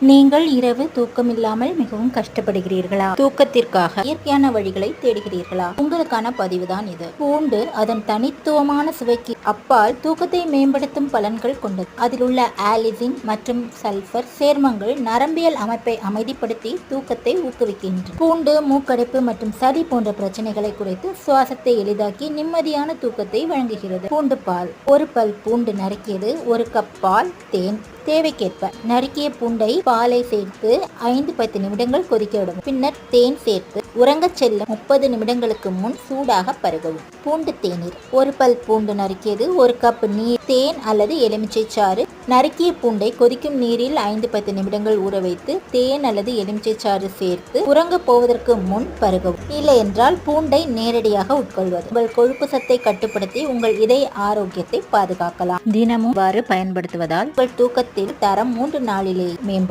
நீங்கள் இரவு தூக்கமில்லாமல் மிகவும் கஷ்டப்படுகிறீர்களா? தூக்கத்திற்காக இயற்கையான வழிகளை தேடுகிறீர்களா? உங்களுக்கான பதிவு தான் இது. பூண்டு அதன் தனித்துவமான சுவைக்கு அப்பால் தூக்கத்தை மேம்படுத்தும் பலன்கள் கொண்டது. அதில் உள்ள ஆலிசின் மற்றும் சல்பர் சேர்மங்கள் நரம்பியல் அமைப்பை அமைதிப்படுத்தி தூக்கத்தை ஊக்குவிக்கின்றன. பூண்டு மூக்கடைப்பு மற்றும் சளி போன்ற பிரச்சனைகளை குறைத்து சுவாசத்தை எளிதாக்கி நிம்மதியான தூக்கத்தை வழங்குகிறது. பூண்டு பால். ஒரு பல் பூண்டு நறுக்கியது ஒரு கப் பால் தேன் தேவைக்கேற்ப நறுக்கிய பூண்டை பாலை சேர்த்து ஐந்து பத்து நிமிடங்கள் கொதிக்க விடவும். பின்னர் தேன் சேர்த்து உறங்கச் செல்ல முப்பது நிமிடங்களுக்கு முன் சூடாக பருகவும். பூண்டு தேநீர். ஒரு பல் பூண்டு நறுக்கியது ஒரு கப் நீர் தேன் அல்லது எலுமிச்சை சாறு. நறுக்கிய பூண்டை கொதிக்கும் நீரில் ஐந்து பத்து நிமிடங்கள் ஊற வைத்து தேன் அல்லது எலுமிச்சை சாறு சேர்த்து உறங்க போவதற்கு முன் பருகவும். இல்லை என்றால் பூண்டை நேரடியாக உட்கொள்வது. உங்கள் கொழுப்பு சத்தை கட்டுப்படுத்தி உங்கள் இதய ஆரோக்கியத்தை பாதுகாக்கலாம். தினமும் இவ்வாறு பயன்படுத்துவதால் உங்கள் தரம் மூன்று நாளிலே மேம்படும்.